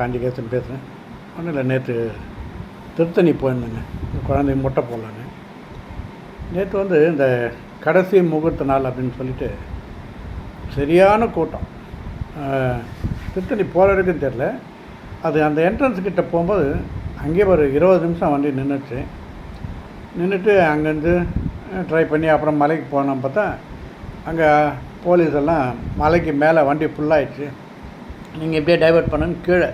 காஞ்சிகேசன் பேசுகிறேன். ஒன்றும் இல்லை நேற்று திருத்தணி போயிருந்தேங்க. குழந்தை முட்டை போடலான்னு. நேற்று வந்து இந்த கடைசி முகூர்த்த நாள் அப்படின்னு சொல்லிட்டு சரியான கூட்டம். திருத்தணி போகிற வரைக்கும் தெரில அது அந்த என்ட்ரன்ஸ் கிட்ட போகும்போது அங்கேயே ஒரு இருபது நிமிஷம் வண்டி நின்றுச்சு. நின்றுட்டு அங்கேருந்து ட்ரை பண்ணி அப்புறம் மலைக்கு போனோம் பார்த்தா அங்கே போலீஸ் எல்லாம் மலைக்கு மேலே வண்டி ஃபுல்லாகிடுச்சு நீங்கள் இப்படியே டைவெர்ட் பண்ணுன்னு கீழே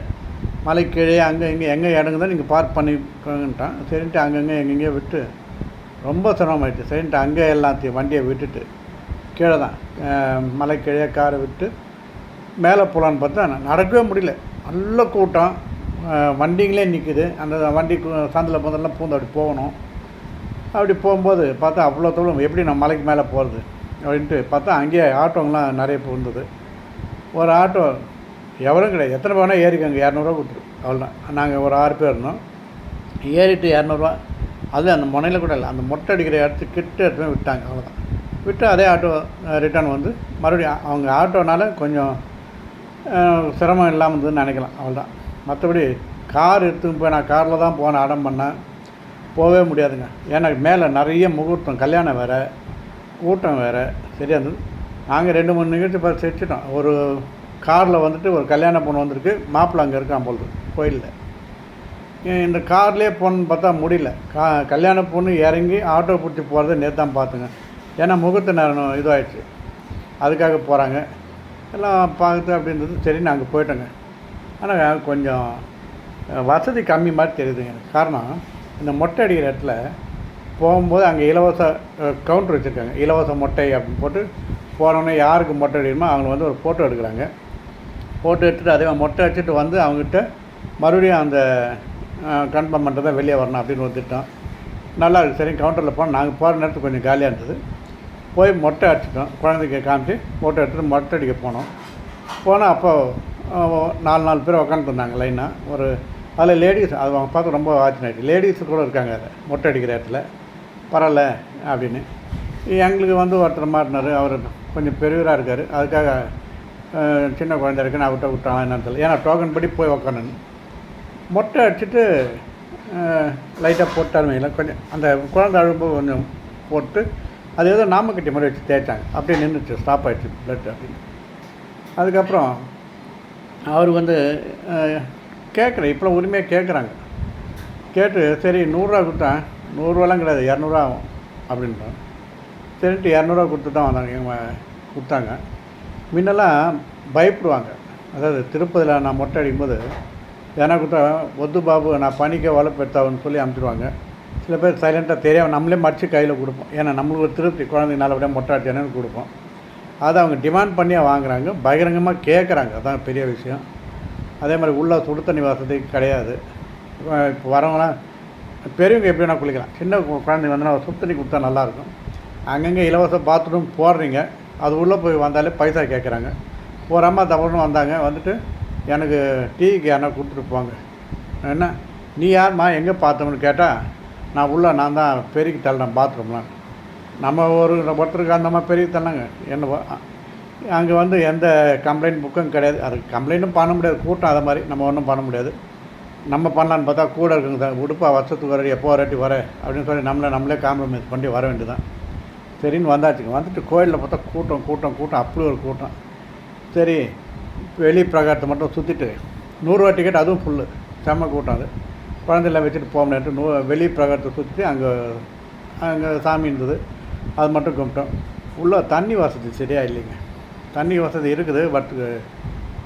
மலைக்கீழே கீழே அங்கே இங்கே எங்கே இடங்குதோ நீங்கள் பார்க் பண்ணிக்கோங்கன்ட்டான். சரின்ட்டு அங்கங்கே எங்கெங்கேயோ விட்டு ரொம்ப சிரமமாயிடுச்சு. சரின்ட்டு அங்கே எல்லாத்தையும் வண்டியை விட்டுட்டு கீழே தான் அஹ், மலை கீழே காரை விட்டு மேலே போகலான்னு பார்த்தா நடக்கவே முடியல. நல்ல கூட்டம். வண்டிங்களே நிற்குது அந்த வண்டி சந்தில் பந்தெல்லாம் பூந்து அப்படி போகணும். அப்படி போகும்போது பார்த்தா அவ்வளோ தூரம் எப்படி நான் மலைக்கு மேலே போகிறது அப்படின்ட்டு பார்த்தா அங்கேயே ஆட்டோங்கெலாம் நிறைய இருந்தது ஒரு ஆட்டோ எவ்வளோ கிடையாது. எத்தனை பேர்னா ஏறிக்கோங்க. இரநூறுவா கொடுத்துரு. அவ்வளோதான் நாங்கள் ஒரு ஆறு பேர் இருந்தோம். ஏறிட்டு இரநூறுவா. அது அந்த முனையில் கூட இல்லை. அந்த மொட்டை அடிக்கிற இடத்துக்கு கிட்ட எடுத்து விட்டாங்க. அவ்வளோதான் விட்டு அதே ஆட்டோ ரிட்டர்ன் வந்து மறுபடியும் அவங்க ஆட்டோனால கொஞ்சம் சிரமம் இல்லாமல் இருந்ததுன்னு நினைக்கலாம். அவ்வளோதான் மற்றபடி கார் எடுத்துன்னு போய் நான் காரில் தான் போனேன் அடம் பண்ணேன். போகவே முடியாதுங்க. ஏன்னா மேலே நிறைய முகூர்த்தம். கல்யாணம் வேறு கூட்டம் வேறு. சரியா இருந்தது. நாங்கள் ரெண்டு மூணு நிகழ்ச்சி பார்த்து செஞ்சிட்டோம். ஒரு காரில் வந்துட்டு ஒரு கல்யாண பொண்ணு வந்திருக்கு. மாப்பிள்ளை அங்கே இருக்கான் போல் கோயிலில். இந்த கார்லேயே போகணுன்னு பார்த்தா முடியல. கா கல்யாண பொண்ணு இறங்கி ஆட்டோ பிடிச்சி போகிறத நேற்று தான் பார்த்துங்க. ஏன்னா முகூர்த்த நேரம் இதுவாகிடுச்சு அதுக்காக போகிறாங்க எல்லாம் பார்த்து அப்படின்றது சரி நாங்கள் போயிட்டோங்க. ஆனால் கொஞ்சம் வசதி கம்மி மாதிரி தெரியுதுங்க எனக்கு. காரணம் இந்த மொட்டை அடிக்கிற இடத்துல போகும்போது அங்கே இலவச கவுண்டர் வச்சுருக்காங்க. இலவச மொட்டை அப்படின்னு போட்டு போனோடனே யாருக்கு மொட்டை அடிக்கணுமோ அவங்க வந்து ஒரு ஃபோட்டோ எடுக்கிறாங்க. ஃபோட்டோ எடுத்துகிட்டு அதே மாதிரி மொட்டை அடிச்சுட்டு வந்து அவங்ககிட்ட மறுபடியும் அந்த கன்ஃபார்ம் பண்ணுறதா வெளியே வரணும் அப்படின்னு ஒரு திட்டம். நல்லா இருக்கு. சரி கவுண்டரில் போனோம். நாங்கள் போகிற நேரத்துக்கு கொஞ்சம் காலியாக இருந்தது. போய் மொட்டை அடிச்சிட்டோம். குழந்தைக்கு காமிச்சு ஃபோட்டோ எடுத்துகிட்டு மொட்டை அடிக்க போனோம். போனால் அப்போ நாலு நாலு பேர் உக்காந்துருந்தாங்க லைனாக ஒரு அதில் லேடிஸ் அது அவங்க பார்த்து ரொம்ப ஆச்சரியம் லேடிஸ் கூட இருக்காங்க அதில் மொட்டை அடிக்கிற இடத்துல. பரவாயில்ல அப்படின்னு. எங்களுக்கு வந்து ஒருத்தர் மாட்டினார். அவர் கொஞ்சம் பெரியவராக இருக்கார். அதுக்காக சின்ன குழந்தை இருக்குன்னு அவர்கிட்ட விட்டான் என்னன்னு தெரியல. ஏன்னா டோக்கன் படி போய் உக்காந்துன்னு மொட்டை அடிச்சுட்டு லைட்டாக போட்டாலும் கொஞ்சம் அந்த குழந்தை அழும்பு கொஞ்சம் போட்டு அது ஏதோ நாமக்கட்டி மாதிரி வச்சு தேய்ச்சாங்க. அப்படியே நின்றுச்சு ஸ்டாப் ஆயிடுச்சு பிளட் அப்படின்னு அதுக்கப்புறம் அவர் வந்து கேட்குற இப்போலாம் உரிமையாக கேட்குறாங்க. கேட்டு சரி நூறுரூவா கொடுத்தேன். நூறுரூவாலாம் கிடையாது இரநூறுவா ஆகும் அப்படின்றான் சரின்ட்டு இரநூறுவா கொடுத்து தான் வந்தாங்க இவங்க கொடுத்தாங்க. முன்னெல்லாம் பயப்படுவாங்க. அதாவது திருப்பதியில் நான் மொட்டை அடிக்கும்போது ஏன்னா கொடுத்தா ஒத்து பாபு நான் பணிக்க வளர்ப்பெடுத்தாவுன்னு சொல்லி அனுப்பிச்சிடுவாங்க சில பேர் சைலண்ட்டாக தெரியாமல் நம்மளே மடித்து கையில் கொடுப்போம். ஏன்னா நம்மளுக்கு ஒரு திருப்தி குழந்தைங்க நல்லபடியாக மொட்டை அடிச்சேன்னு கொடுப்போம். அதை அவங்க டிமாண்ட் பண்ணியே வாங்குறாங்க. பகிரங்கமாக கேட்குறாங்க அதான் பெரிய விஷயம். அதே மாதிரி உள்ள சுடு தண்ணி வசதி கிடையாது. இப்போ வரவங்களாம் பெரியவங்க எப்படி வேணால் குளிக்கலாம். சின்ன குழந்தைங்க வந்து சுடு தண்ணி கொடுத்தா நல்லாயிருக்கும் அங்கங்கே இலவச பாத்ரூம் போடுறீங்க. அது உள்ளே போய் வந்தாலே பைசா கேட்குறாங்க ஒரு அம்மா தவறுன்னு வந்தாங்க வந்துட்டு எனக்கு டீ கேனா கொடுத்துட்டு போங்க என்ன? நீ யார்மா? எங்கே பார்த்தோம்னு கேட்டால் நான் உள்ள நான் தான் பெருக்கி தள்ளினேன் பாத்ரூம்லாம். நம்ம ஒரு ஒருத்தருக்கு அந்த மாதிரி பெரிய தள்ளாங்க. என்ன அங்கே வந்து எந்த கம்ப்ளைண்ட் புக்கும் கிடையாது. அது கம்ப்ளைண்ட்டும் பண்ண முடியாது. கூட்டம் அதை மாதிரி நம்ம ஒன்றும் பண்ண முடியாது. நம்ம பண்ணலான்னு பார்த்தா கூட இருக்குங்க. சார் உடுப்பா வருஷத்துக்கு வர எப்போ வரட்டி வர அப்படின்னு சொல்லி நம்மளை நம்மளே காம்ப்ரமைஸ் பண்ணி வர வேண்டியதான் சரின்னு வந்தாச்சுங்க. வந்துட்டு கோயிலில் பார்த்தா கூட்டம் கூட்டம் கூட்டம் அப்படி ஒரு கூட்டம். சரி வெளி பிரகாரத்தை மட்டும் சுற்றிட்டு நூறுரூவா டிக்கெட் அதுவும் ஃபுல்லு செம்ம கூட்டம் அது. குழந்தைலாம் வச்சுட்டு போக முடியாது நூ வெளி பிரகாரத்தை சுற்றிட்டு அங்கே அங்கே சாமி இருந்தது. அது மட்டும் கும்பிட்டோம். உள்ளே தண்ணி வசதி சரியாக இல்லைங்க. தண்ணி வசதி இருக்குது பட்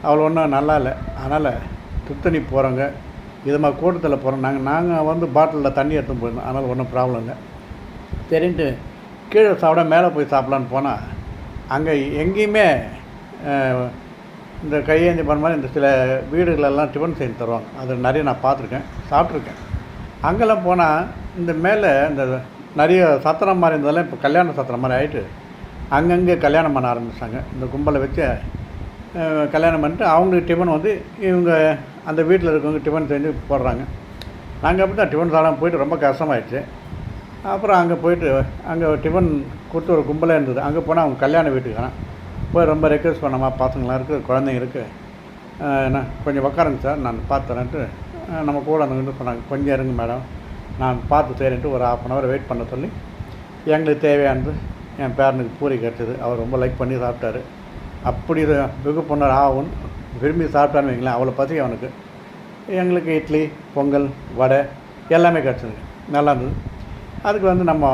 அவ்வளோ ஒன்றும் நல்லா இல்லை. அதனால் திருத்தணி போகிறோங்க இது மாதிரி கூட்டத்தில் போகிறோம் நாங்கள் நாங்கள் வந்து பாட்டிலில் தண்ணி எடுத்துன்னு போயிருந்தோம். அதனால் ஒன்றும் ப்ராப்ளம் இல்லை. சரின்ட்டு கீழே சாப்பிட மேலே போய் சாப்பிட்லான்னு போனால் அங்கே எங்கேயுமே இந்த கையேந்தி பண்ண மாதிரி இந்த சில வீடுகளெல்லாம் டிஃபன் செஞ்சு தருவாங்க. அது நிறைய நான் பார்த்துருக்கேன் சாப்பிட்ருக்கேன் அங்கெல்லாம் போனால் இந்த மேலே இந்த நிறைய சத்திரம் மாதிரி இருந்ததெல்லாம் இப்போ கல்யாண சத்திரம் மாதிரி ஆகிட்டு அங்கங்கே கல்யாணம் பண்ண ஆரம்பித்தாங்க இந்த கும்பலை வச்சு கல்யாணம் பண்ணிட்டு அவங்களுக்கு டிஃபன் வந்து இவங்க அந்த வீட்டில் இருக்கவங்க டிஃபன் செஞ்சு போடுறாங்க. நாங்கள் அப்படி தான் டிஃபன் சாப்பிடாமல் போயிட்டு ரொம்ப கஷ்டமாயிடுச்சு. அப்புறம் அங்கே போயிட்டு அங்கே டிஃபன் கொடுத்து ஒரு கும்பலாக இருந்தது. அங்கே போனால் அவங்க கல்யாண வீட்டுக்காரன் போய் ரொம்ப ரெக்வஸ்ட் பண்ணமா? பசங்களாம் இருக்குது குழந்தைங்க இருக்குது என்ன கொஞ்சம் உக்காருங்க சார் நான் பார்த்துறேன்ட்டு நம்ம கூட அந்த சொன்னாங்க கொஞ்சம் இருங்க மேடம். நான் பார்த்து செய்கிறேன்ட்டு ஒரு ஆஃப் அன் ஹவர் வெயிட் பண்ண சொல்லி எங்களுக்கு தேவையானது என் பேரனுக்கு பூரி கிடச்சிது. அவர் ரொம்ப லைக் பண்ணி சாப்பிட்டாரு. அப்படி வெகு பொண்ணர் ஆகும். விரும்பி சாப்பிட்டான்னு வைங்களேன் அவ்வளோ பசி அவனுக்கு. எங்களுக்கு இட்லி பொங்கல் வடை எல்லாமே கிடச்சிது நல்லா இருந்தது. அதுக்கு வந்து நம்ம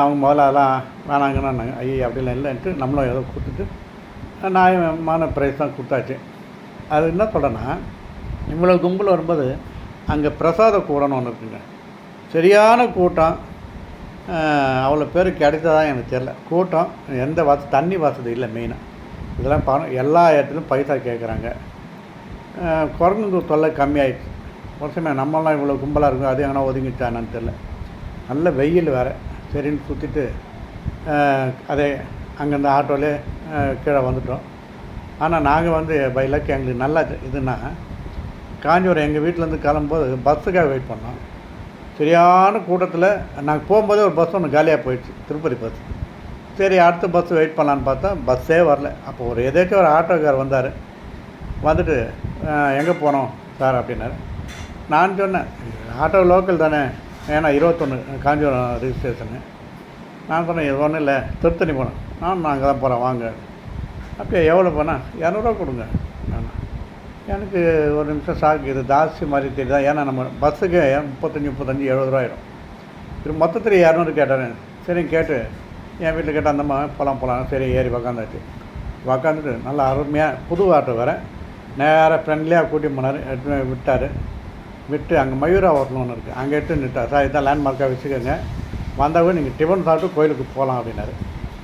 அவங்க முதல்ல அதெல்லாம் வேணாங்கன்னாங்க ஐயோ அப்படிலாம் இல்லைன்ட்டு நம்மளும் ஏதோ கொடுத்துட்டு நியாயமான ப்ரைஸ் தான் கொடுத்தாச்சு. அது என்ன சொல்கிறேன்னா இவ்வளோ கும்பல் வரும்போது அங்கே பிரசாத கூடன்னு ஒன்று இருக்குங்க. சரியான கூட்டம். அவ்வளோ பேர் கிடைத்ததா எனக்கு தெரில கூட்டம் எந்த வசதி தண்ணி வசதி இல்லை மெயினாக இதெல்லாம் பணம் எல்லா இடத்துலையும் பைசா கேட்குறாங்க. குரங்கு தொல்லை கம்மியாயிடுச்சு. ஒரு நம்மளாம் இவ்வளோ கும்பலாக இருக்கும் அது எங்கன்னா ஒதுங்கிட்டானான்னு தெரில நல்ல வெயில் வேறு. சரின்னு சுற்றிட்டு அதே அங்கேருந்து ஆட்டோலே கீழே வந்துட்டோம். ஆனால் நாங்கள் வந்து பை லக் எங்களுக்கு நல்லா இதுன்னா காஞ்சிபுரம் எங்கள் வீட்டிலேருந்து கிளம்பும்போது பஸ்ஸுக்காக வெயிட் பண்ணோம். சரியான கூட்டத்தில் நாங்கள் போகும்போதே ஒரு பஸ் ஒன்று காலியாக போயிடுச்சு திருப்பதி பஸ். சரி அடுத்த பஸ் வெயிட் பண்ணலான்னு பார்த்தா பஸ்ஸே வரல. அப்போ ஒரு எதாச்சும் ஒரு ஆட்டோக்கார் வந்தார். வந்துட்டு எங்கே போனோம் சார் அப்படின்னாரு. நான் சொன்னேன் ஆட்டோ லோக்கல் தானே. ஏன்னா இருபத்தொன்று காஞ்சிபுரம் ரிஜிஸ்ட்ரேஷனு நான் சொன்னேன் இது ஒன்றும் இல்லை திருத்தணி போனோம் நான் நாங்கள் தான் போகிறேன் வாங்க. அப்படியே எவ்வளோ போனால் இரநூறுவா கொடுங்க. நான் எனக்கு ஒரு நிமிஷம் ஷாக் இது ஜாஸ்தி மாதிரி தெரியுதா? ஏன்னா நம்ம பஸ்ஸுக்கு முப்பத்தஞ்சு முப்பத்தஞ்சு எழுபது ரூபா ஆயிடும் இது மொத்தத்தில் இரநூறு கேட்டார். சரி கேட்டு என் வீட்டில் கேட்டால் அந்தம்மா போகலாம் போகலாம் சரி ஏறி உக்காந்தாச்சு. உக்காந்துட்டு நல்லா அருமையாக புது ஆட்டோ வேறு. நேராக ஃப்ரெண்ட்லியாக கூட்டி போனார் எடுத்து விட்டார். விட்டு அங்கே மயூரா வரணும்னு ஒன்று இருக்குது அங்கே எடுத்து நிட்டார் சார் இதான் லேண்ட்மார்க்காக வச்சுக்கோங்க. வந்தவங்க நீங்கள் டிஃபன் சாப்பிட்டு கோயிலுக்கு போகலாம் அப்படின்னாரு.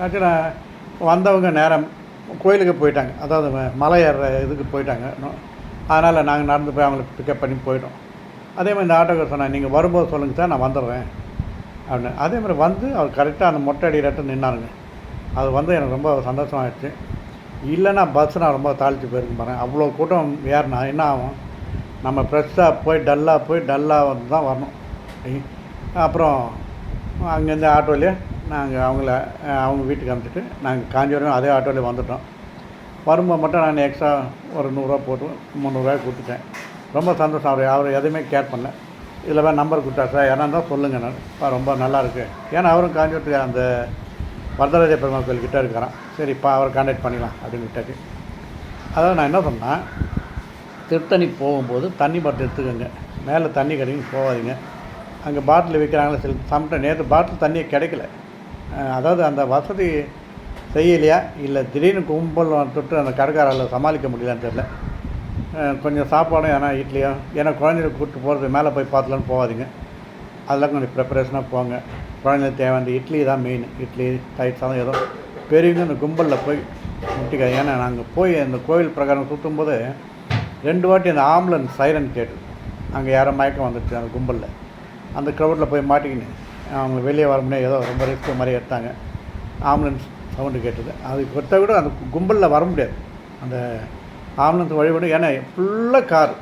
ஆச்சு நான் வந்தவங்க நேரம் கோயிலுக்கு போயிட்டாங்க. அதாவது மலை ஏறுற இதுக்கு போயிட்டாங்க. அதனால் நாங்கள் நடந்து போய் அவங்களை பிக்கப் பண்ணி போயிட்டோம். அதே மாதிரி இந்த ஆட்டோக்கார் சொன்னேன் நீங்கள் வரும்போது சொல்லுங்கள் சார் நான் வந்துடுறேன். அப்படின்னு. அதே மாதிரி வந்து அவர் கரெக்டாக அந்த மொட்டை அடியிலட்டு நின்னாருங்க. அது வந்து எனக்கு ரொம்ப சந்தோஷமாகிடுச்சு இல்லைன்னா பஸ் நான் ரொம்ப தாழ்த்து போயிருக்கும் பாருங்க. அவ்வளோ கூட்டம் ஏறினா என்ன ஆகும்? நம்ம ஃப்ரெஷ்ஷாக போய் டல்லாக போய் டல்லாக வந்து தான் வரணும். அப்புறம் அங்கேருந்து ஆட்டோலேயே நாங்கள் அவங்கள அவங்க வீட்டுக்கு அனுப்பிச்சிட்டு நாங்கள் காஞ்சிபுரம் அதே ஆட்டோலேயே வந்துட்டோம். வரும்போது மட்டும் நான் எக்ஸ்ட்ரா ஒரு நூறுரூவா போட்டு முந்நூறுரூவா கொடுத்துட்டேன். ரொம்ப சந்தோஷம். அவர் அவர் எதுவுமே கேர் பண்ணல. இதில் வேறு நம்பர் கொடுத்தா சார். ஏன்னா தான் சொல்லுங்கள் நான். ரொம்ப நல்லாயிருக்கு ஏன்னா அவரும் காஞ்சிபுரத்துக்கு அந்த வரதராஜ பெருமாள் கோயில் கிட்ட இருக்கிறான் சரிப்பா அவரை கான்டாக்ட் பண்ணிடலாம் அப்படின்னு விட்டாச்சு. அதாவது நான் என்ன சொன்னேன் திருத்தணி போகும்போது தண்ணி பாட்டில் எடுத்துக்கோங்க. மேலே தண்ணி கிடைக்கும் போகாதீங்க. அங்கே பாட்டில் விற்கிறாங்களே சில சம்டைம் நேற்று பாட்டில் தண்ணியே கிடைக்கல. அதாவது அந்த வசதி செய்யலையா? இல்லை திடீர்னு கும்பல் தொட்டு அந்த கடைக்காரால் சமாளிக்க முடியலன்னு தெரில கொஞ்சம் சாப்பாடும் ஏன்னா இட்லியோ ஏன்னா குழந்தைய கூப்பிட்டு போகிறது மேலே போய் பார்த்துலான்னு போகாதீங்க. அதெல்லாம் கொஞ்சம் ப்ரிப்பரேஷனாக போங்க. குழந்தைங்களுக்கு தேவையான இட்லி தான் மெயின் இட்லி தயிர் சாதம் ஏதோ. பெரியவங்க இந்த கும்பலில் போய் முட்டிக்காது ஏன்னா நாங்கள் போய் அந்த கோவில் பிரகாரம் சுற்றும்போது ரெண்டு வாட்டி அந்த ஆம்புலன்ஸ் சைரன் கேட்டு அங்கே யாரோ மயக்கம் வந்துடுச்சு அந்த கும்பலில். அந்த க்ரௌடில் போய் மாட்டிக்கின்னு அவங்க வெளியே வர முடியாது ஏதோ ரொம்ப ரிஸ்க் மாதிரி எடுத்தாங்க. ஆம்புலன்ஸ் சவுண்டு கேட்டது. அது கொடுத்தா கூட அந்த கும்பலில் வர முடியாது. அந்த ஆம்புலன்ஸ் வழிபடும் ஏன்னா ஃபுல்லாக கார்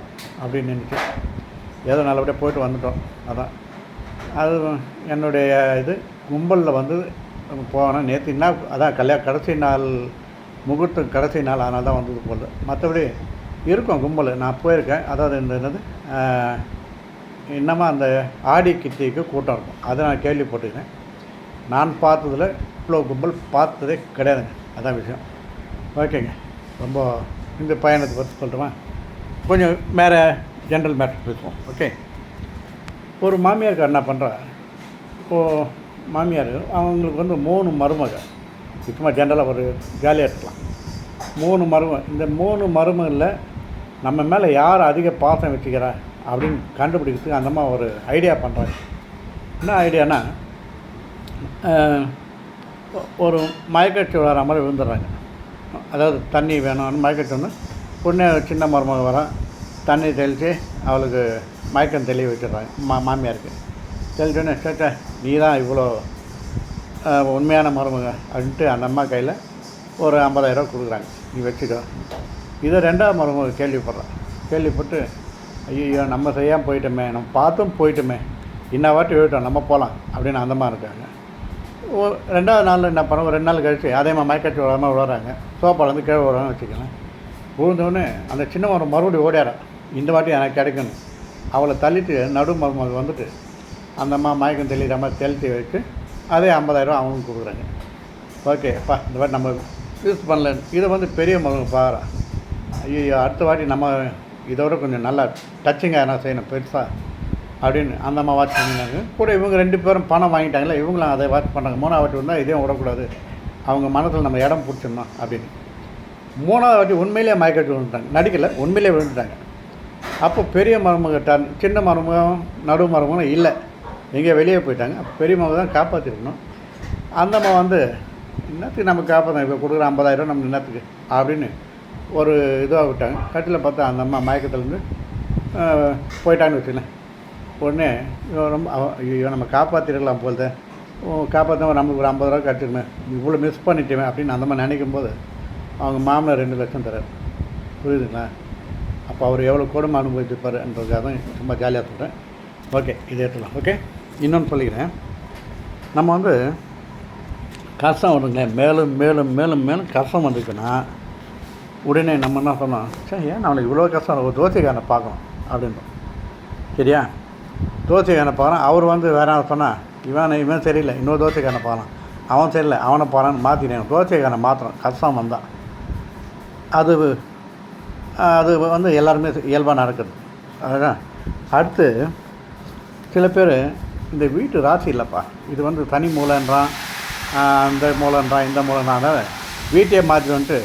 அப்படின்னு நினச்சி ஏதோ நல்லபடியாக போயிட்டு வந்துட்டோம். அதான். அது என்னுடைய இது கும்பலில் வந்து போனால் நேற்று என்ன அதான் கல்யாணம் கடைசி நாள் முகூர்த்தம் கடைசி நாள் ஆனால் தான் வந்தது போல். மற்றபடி இருக்கும் கும்பல். நான் போயிருக்கேன். அதாவது இந்த என்னது இன்னமும் அந்த ஆடி கிட்டிக்கு கூட்டம் இருக்கும். அதை நான் கேள்விப்பட்டிருக்கேன். நான் பார்த்ததில் இவ்வளோ கும்பல் பார்த்ததே கிடையாதுங்க. அதான் விஷயம். ஓகேங்க. ரொம்ப இந்த பயணத்தை பற்றி சொல்கிறோமா கொஞ்சம் வேறு ஜென்ரல் மேட்டர் பேசுவோம். ஓகே. ஒரு மாமியாருக்கு என்ன பண்ணுறா இப்போது மாமியார் அவங்களுக்கு வந்து மூணு மருமக. சுத்தமாக ஜென்ரலாக ஒரு ஜாலியாக இருக்கலாம். மூணு மரும இந்த மூணு மருமகளில் நம்ம மேலே யார் அதிக பாசம் வச்சுக்கிறா அப்படின்னு கண்டுபிடிக்கிறதுக்கு அந்த அம்மா ஒரு ஐடியா பண்ணுறாங்க என்ன ஐடியானா ஒரு மயக்கட்சி வர மாதிரி விழுந்துடுறாங்க. அதாவது தண்ணி வேணும்னு மயக்கச்சி ஒன்று பொண்ணு சின்ன மருமக வரோம் தண்ணி தெளித்து அவளுக்கு மயக்கம் தெளிய வச்சிடுறாங்க மா மாமியாருக்கு. தெளிச்சோன்னே சேச்சா நீ தான் இவ்வளோ உண்மையான மருமக அப்படின்ட்டு அந்த அம்மா கையில் ஒரு ஐம்பதாயிரரூவா கொடுக்குறாங்க. நீ வச்சுக்கோ இதை ரெண்டாவது மருமக கேள்விப்படுறேன். கேள்விப்பட்டு ஐயோ நம்ம செய்யாமல் போயிட்டோமே நம்ம பார்த்தும் போயிட்டோமே இன்ன வாட்டி போயிட்டோம் நம்ம போகலாம் அப்படின்னு அந்த மாதிரி இருக்காங்க. ஓ ரெண்டாவது நாள் என்ன பண்ண ஒரு ரெண்டு நாள் கழிச்சு அதே மாதிரி மயக்கச்சி விடாமல் விளாட்றாங்க. சோப்பாலேருந்து கீழே விடுறாங்க வச்சுக்கலாம் விழுந்தோடனே அந்த சின்ன மரம் மறுபடியும் ஓடியாரா? இந்த வாட்டி எனக்கு கிடைக்கணும் அவளை தள்ளிட்டு நடு மருமக வந்துட்டு அந்த அம்மா மயக்கம் தெளிகிற மாதிரி தெளித்து வச்சு அதே ஐம்பதாயிரம் அவங்களுக்கு கொடுக்குறாங்க. ஓகே அப்பா இந்த வாட்டி நம்ம யூஸ் பண்ணல இதை வந்து பெரிய மருமக பாரா. ஐயோ அடுத்த வாட்டி நம்ம இதோட கொஞ்சம் நல்லா டச்சிங்காக என்ன செய்யணும் பெருசாக அப்படின்னு அந்த அம்மா வாட்ச் பண்ணினாங்க. கூட இவங்க ரெண்டு பேரும் பணம் வாங்கிட்டாங்களே இவங்களும் அதை வாட்ச் பண்ணாங்க மூணாவது வாட்டி வந்தால் இதையும் விடக்கூடாது. அவங்க மனசில் நம்ம இடம் பிடிச்சிடணும் அப்படின்னு. மூணாவது வாட்டி உண்மையிலேயே மயக்கட்டி விழுந்துட்டாங்க. நடிக்கலை உண்மையிலேயே விழுந்துட்டாங்க. அப்போ பெரிய மருமக டர்ன் சின்ன மருமகம் நடு மருமகம் இல்லை. எங்கேயோ வெளியே போயிட்டாங்க. அப்போ பெரிய மருமக தான் காப்பாற்றிருக்கணும் அந்தம்மா வந்து என்னத்துக்கு நம்ம காப்பாற்ற இப்போ கொடுக்குற ஐம்பதாயிரம் நம்ம என்னத்துக்கு? அப்படின்னு ஒரு இதுவாக விட்டாங்க கட்டில் பார்த்தா அந்த அம்மா மயக்கத்துலேருந்து போயிட்டான்னு வச்சுக்கலேன் உடனே ரொம்ப ஐயோ நம்ம காப்பாற்றிருக்கலாம் போல காப்பாற்றாம நம்மளுக்கு ஒரு ஐம்பது ரூபா கட்டிருமே இவ்வளோ மிஸ் பண்ணிட்டேன் அப்படின்னு அந்த மாதிரி நினைக்கும் போது அவங்க மாமனார் ரெண்டு லட்சம் தரார் புரியுதுங்களா? அப்போ அவர் எவ்வளோ கொடுமை அனுபவிச்சிருப்பாருன்றதுக்காக தான் சும்மா ஜாலியாக சொல்கிறேன் ஓகே இதை எடுத்துக்கலாம். ஓகே இன்னொன்று சொல்லிக்கிறேன். நம்ம வந்து கஷ்டம் வருங்களேன் மேலும் மேலும் மேலும் மேலும் கஷ்டம் வந்துச்சுன்னா உடனே நம்ம என்ன சொன்னோம்? சரி ஏன் நம்மளுக்கு இவ்வளோ கஷ்டம்? ஒரு தோசைக்காரனை பார்க்கணும் அப்படின்றோம் சரியா? தோசைக்காரனை பார்க்கலாம் அவர் வந்து வேற சொன்னால் இவன் இவன் சரியில்லை. இன்னொரு தோசைக்கான பார்க்கலாம். அவன் சரியில்லை. அவனை பாறான்னு மாற்றினேன் தோசைக்காரனை மாற்றணும் கஷ்டம் வந்தான் அது அது வந்து எல்லாருமே இயல்பாக நடக்குது. அதுதான் அடுத்து சில பேர் இந்த வீட்டு ராசி இல்லைப்பா. இது வந்து தனி மூலைன்றான். அந்த மூலன்றான் இந்த மூலைன்றான். வீட்டையே மாற்றி வந்துட்டு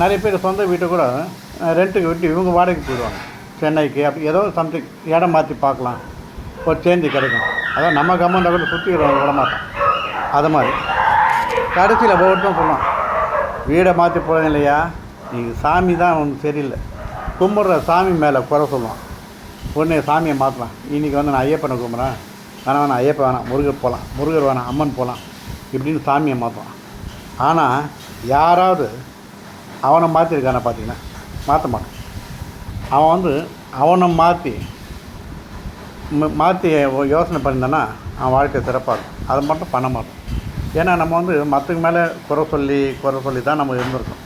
நிறைய பேர் சொந்த வீட்டை கூட ரெண்ட்டுக்கு விட்டு இவங்க வாடகைக்கு போயிடுவாங்க. சென்னைக்கு அப்படி ஏதோ சம்திங் இடம் மாற்றி பார்க்கலாம். ஒரு சேஞ்சு கிடைக்கும். அதான் நம்ம கம்மண்டை கூட சுற்றி விட மாட்டோம் அது மாதிரி. கடைசியில் ஒவ்வொருத்தரும் சொல்லலாம் வீடை மாற்றி போகிறேன் இல்லையா? நீ சாமி தான் ஒன்றும் சரியில்லை. கும்பிட்ற சாமி மேலே குறை சொல்லுவான். உடனே சாமியை மாற்றலாம் இன்றைக்கி வந்து நான் ஐயப்பனை கும்பிட்றேன். வேணாம் வேணாம் ஐயப்பன் வேணாம். முருகர் போகலாம் முருகர் வேணாம். அம்மன் போகலாம் இப்படின்னு சாமியை மாற்றுவான் ஆனால் யாராவது அவனை மாற்றிருக்கான பார்த்தீங்கன்னா மாற்ற மாட்டான். அவன் வந்து அவனை மாற்றி மாற்றி யோசனை பண்ணியிருந்தானா அவன் வாழ்க்கை சிறப்பாக இருக்கும் அதை மட்டும் பண்ண மாட்டோம் ஏன்னா நம்ம வந்து மற்றவங்க மேலே குறை சொல்லி குறை சொல்லி தான் நம்ம இருந்திருக்கோம்.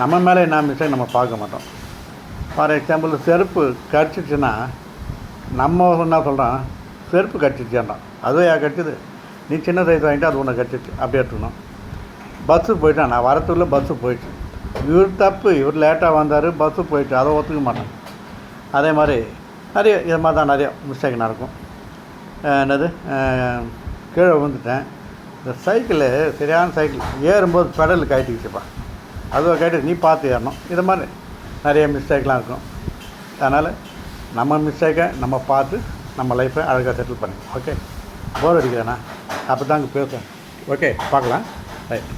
நம்ம மேலே என்ன மிஸ்டேக் நம்ம பார்க்க மாட்டோம். ஃபார் எக்ஸாம்பிள் செருப்பு கடிச்சிச்சுன்னா நம்ம என்ன சொல்கிறோம் செருப்பு கடிச்சிச்சான்றான் அதுவும் யா கடிச்சது? நீ சின்ன சைஸ் வாங்கிட்டு அது உன்னை கடிச்சிச்சு அப்படி எடுத்துக்கணும். பஸ்ஸு போயிட்டான். நான் வரத்துக்குள்ளே பஸ்ஸு போயிடுச்சு. இவர் தப்பு இவர் லேட்டாக வந்தார் பஸ்ஸு போயிட்டு அதை ஒத்துக்க மாட்டேன். அதே மாதிரி நிறைய இது மாதிரி தான் நிறைய மிஸ்டேக் நடக்கும். என்னது? கீழே விழுந்துட்டேன். இந்த சைக்கிளு சரியான சைக்கிள் ஏறும்போது பெடல் கட்டிக்கிச்சுப்பா அது கட்டி நீ பார்த்து ஏறணும். இது மாதிரி நிறைய மிஸ்டேக்லாம் இருக்கும். அதனால் நம்ம மிஸ்டேக்கை நம்ம பார்த்து நம்ம லைஃப்பை அழகாக செட்டில் பண்ணி. ஓகே போர் அடிக்கிறேண்ணா அப்போ தாங்க பேசுவேன். ஓகே பார்க்கலாம். ரைட்